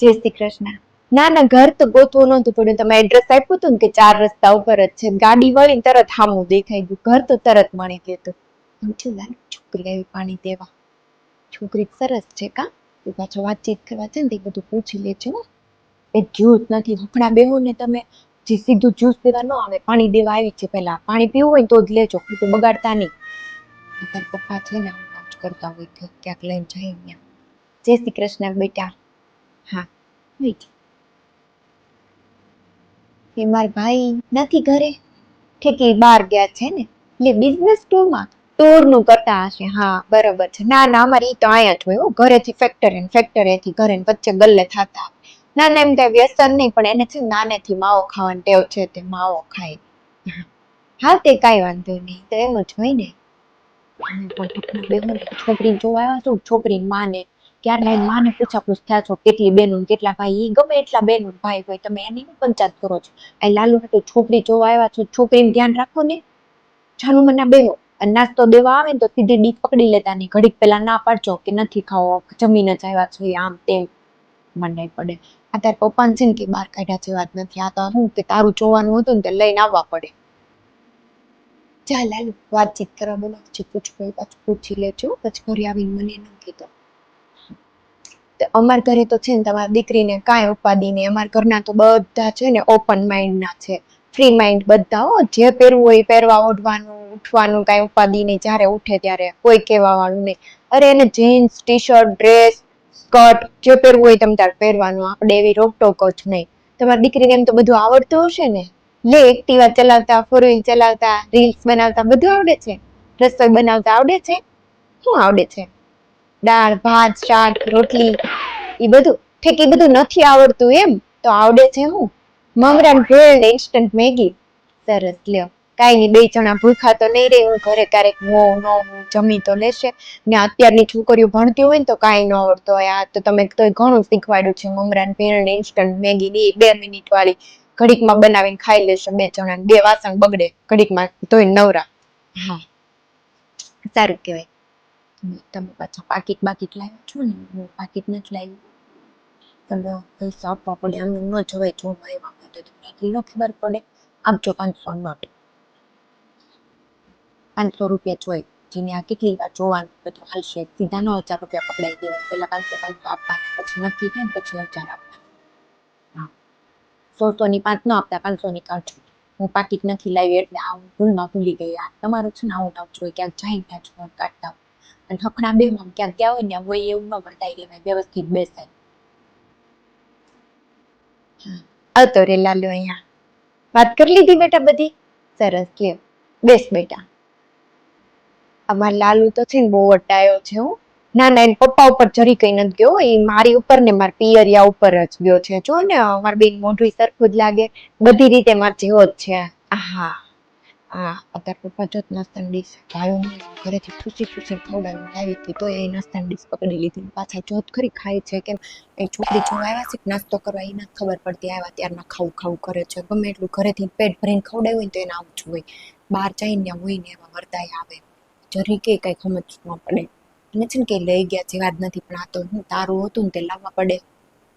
જય શ્રી કૃષ્ણ. ના ના ઘર તો ગોતવું નહોતું પડ્યું. તમે એડ્રેસ આપ્યું હતું કે ચાર રસ્તા ઉપર જ છે. ગાડી વળીને તરત હામું દેખાઈ ગયું. ઘર તો તરત મળી ગયું લાલ છોકરી આવી પાણી દેવા. છોકરી સરસ છે કા? તું પાછો વાતચીત કરવા છે ને તે બધું પૂછી લેજો ને એ જ્યુસ નથી. હમણાં બેહો ને તમે જે સીધું જ્યુસ પીવા ન આવે, પાણી દેવા આવી છે પહેલા. પાણી પીવું હોય તો જ લેજો. તો બગાડતા નહીં. પપ્પા છે ને કરતા હોય ક્યાંક લઈને ત્યાં. જય શ્રી કૃષ્ણ બેટા. એ મારા ભાઈ નથી ઘરે? ઠેકી બહાર ગયા છે ને? એટલે બિઝનેસ ટૂરમાં ટૂરનું કરતા હશે. હા, બરોબર છે. ના ના, અમારે તો અહીંયા જ હોય હો. ઘરેથી ફેક્ટરી ફેક્ટરીથી ઘરે ને વચ્ચે ગલ્લે થતા ના ના, એમ કાંઈ વ્યસન નહીં, પણ એને છે નાનેથી માવો ખાવાની ટેવ છે તે માવો ખાય. હા. તે કાંઈ વાંધો નહીં. તો એમ જ હોય ને. છોકરી જોવા આવ્યા છું. છોકરી માને. ક્યારે માને પૂછાપૂછ થયા છો, કેટલી બેનો કેટલા ભાઈ ગમે એટલા બેનો ભાઈ હોય, તમે એની પંચાયત કરો છો. અહીં લાલુ તો છોકરી જોવા આવ્યા છો, છોકરીને ધ્યાન રાખો ને. ચાલુ મને બેહો. અને નાસ્તો દેવા આવે ને તો સીધી ડીક પકડી લેતા નહીં ઘડીક પહેલા ના પાડજો કે નથી ખાવો, જમીને જ આવ્યા છો, આમ તેમ. મને પડે. આ તાર પપ્પાને છે ને કે બહાર કાઢ્યા છે, વાત નથી. આ તો શું કે તારું જોવાનું હતું ને તે લઈને આવવા પડે. ચાલ લાલુ, વાતચીત કરવા બોલો પછી પૂછવું હોય પાછું પૂછી લેજો, પછી ઘરે આવીને મને ન કીધો અમાર ઘરે તો છે ને તમારી દીકરીને કાંઈ ઉપાદી નહીં. અમારા ઘરના તો બધા છે ને ઓપન માઇન્ડના છે. ફ્રી માઇન્ડ બધા હો. જે પહેરવું હોય પહેરવા, ઓઢવાનું, ઉઠવાનું કાંઈ ઉપાદી નહીં. જ્યારે ઉઠે ત્યારે કોઈ કહેવા વાળું નહીં. અરે એને jeans T shirt dress skirt જે પહેરવું હોય તમે ત્યારે પહેરવાનું. આપણે એવી રોકટોક જ નહીં. તમારી દીકરીને એમ તો બધું આવડતું હશે ને? લે, એક્ટિવા ચલાવતા ફોર વ્હીલ ચલાવતા રીલ્સ બનાવતા, બધું આવડે છે. રસોઈ બનાવતા આવડે છે? શું આવડે છે? દાળ, ભાત, શાક, રોટલી એ બધું. ઠીક એ બધું નથી આવડતું એમ. તો આવડે છે હું? મમરાન ભેળ ને ઇન્સ્ટન્ટ મેગી. સરસ, લ્યો. કાંઈ નહીં, બે જણા ભૂખા તો નહીં રહે હું ઘરે ક્યારેક મો, નો જમી તો લેશે. ને અત્યારની છોકરીઓ ભણતી હોય ને તો કાંઈ ન આવડતું હોય. આ તો તમે તો ઘણું શીખવાડ્યું છે. મમરાન ભેળ ને ઇન્સ્ટન્ટ મેગી ની બે મિનિટ વાળી ઘડીકમાં બનાવીને ખાઈ લેશે બે જણા બે વાસણ બગડે ઘડીકમાં તોય નવરા. હા. સારું કહેવાય. તમે પાછા પાકીટ બાકીટ લાવ્યા છો ને હું પાકીટ નથી લાવ્યું તમે પૈસા આપવા પડે આમ ન જવાય તમને એટલી ન ખબર પડે આપજો પાંચસો નોટ પાંચસો રૂપિયા જોઈ જેને આ કેટલી વાર જોવાનું બધું હાલશે સીધા નો હજાર રૂપિયા પકડાઈ દેવા પેલા પાંચસો પાંચસો આપવાના પછી નક્કી થાય પછી હજાર આપવાના હા સો સો ની પાંચ ન આપતા પાંચસો ની કાઢજો હું પાકીટ નથી લાવી એટલે આ ભૂલમાં ભૂલી ગઈ આ તમારું છે ને આવું ના જોઈએ ક્યાંક જાય ત્યાં જ કાઢતા લીધી બેટા બધી લાલુ તો છે ને બહુ અટાયો છે હું ના ના એના પપ્પા ઉપર જરી કઈ નથી ગયો મારી ઉપર ને મારા પિયરિયા ઉપર જ ગયો છે જો ને મારા બેન મોઢું સરખું જ લાગે બધી રીતે માર જેવો જ છે હા હા, અત્યારે પપ્પા જો નાસ્તાની ડીશ ખાયો ઘરેથી ખુશી ખુશી ખવડાવી આવી હતી તો એ નાસ્તાની ડીશ પકડી લીધી. પાછા જોત ખરી ખાય છે કેમ? એ છોકરી જો આવ્યા છે નાસ્તો કરવા એ ના ખબર પડતી. આવ્યા ત્યારના ખાવું ખાવું કરે છે. ગમે એટલું ઘરેથી પેટ ભરીને ખવડાવ્યું હોય તો એને આવું જ હોય. બહાર જઈને હોય ને એમાં વર્તાય આવે. જરી કે કંઈ સમજ ન પડે. અને છે ને કે લઈ ગયા જેવા જ નથી, પણ આ તો તારું હતું ને તે લાવવા પડે.